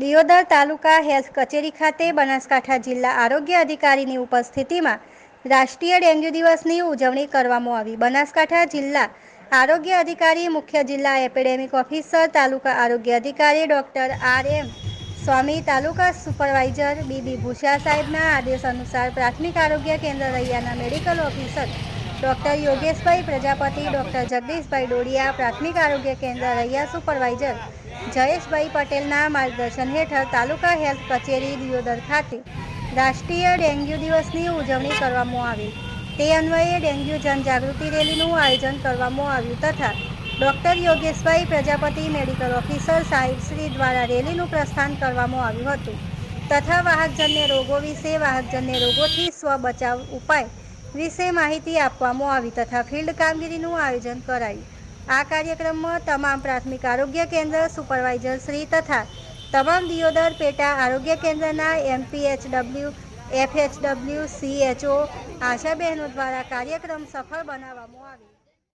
દિયોદર તાલુકા health કચેરી ખાતે બનાસકાંઠા જિલ્લા આરોગ્ય અધિકારીની ઉપસ્થિતિમાં રાષ્ટ્રીય ડેન્ગ્યુ દિવસની ઉજવણી કરવામાં આવી. બનાસકાંઠા જિલ્લા આરોગ્ય અધિકારી, મુખ્ય જિલ્લા એપિડેમિક ઓફિસર, તાલુકા આરોગ્ય અધિકારી doctor R M Swami, taluka supervisor B B Bhusha સાહેબના આદેશ અનુસાર પ્રાથમિક આરોગ્ય કેન્દ્ર રૈયાના medical officer doctor Yogeshbhai, Prajapati doctor Jagdishbhai Dodiya, પ્રાથમિક આરોગ્ય કેન્દ્ર રૈયા સુપરવાઇઝર જયેશભાઈ પટેલના માર્ગદર્શન હેઠળ તાલુકા હેલ્થ કચેરી દિયોદર ખાતે રાષ્ટ્રીય ડેન્ગ્યુ દિવસની ઉજવણી કરવામાં આવી. તે અન્વયે ડેન્ગ્યુ જનજાગૃતિ રેલીનું આયોજન કરવામાં આવ્યું તથા doctor Yogeshbhai, Prajapati medical officer સાહેબશ્રી દ્વારા રેલીનું પ્રસ્થાન કરવામાં આવ્યું હતું તથા વાહકજન્ય રોગો વિશે વાહકજન્ય રોગોથી સ્વ બચાવ ઉપાય વિશે માહિતી આપવામાં આવી તથા ફિલ્ડ કામગીરીનું આયોજન કરાયું. આ કાર્યક્રમમાં તમામ પ્રાથમિક આરોગ્ય કેન્દ્ર સુપરવાઇઝર શ્રી તથા તમામ દિયોદર પેટા આરોગ્ય કેન્દ્રના એમપીએચડબલ્યુ, એફએચડબલ્યુ, સીએચઓ, આશા બહેનો દ્વારા કાર્યક્રમ સફળ બનાવવામાં આવ્યો.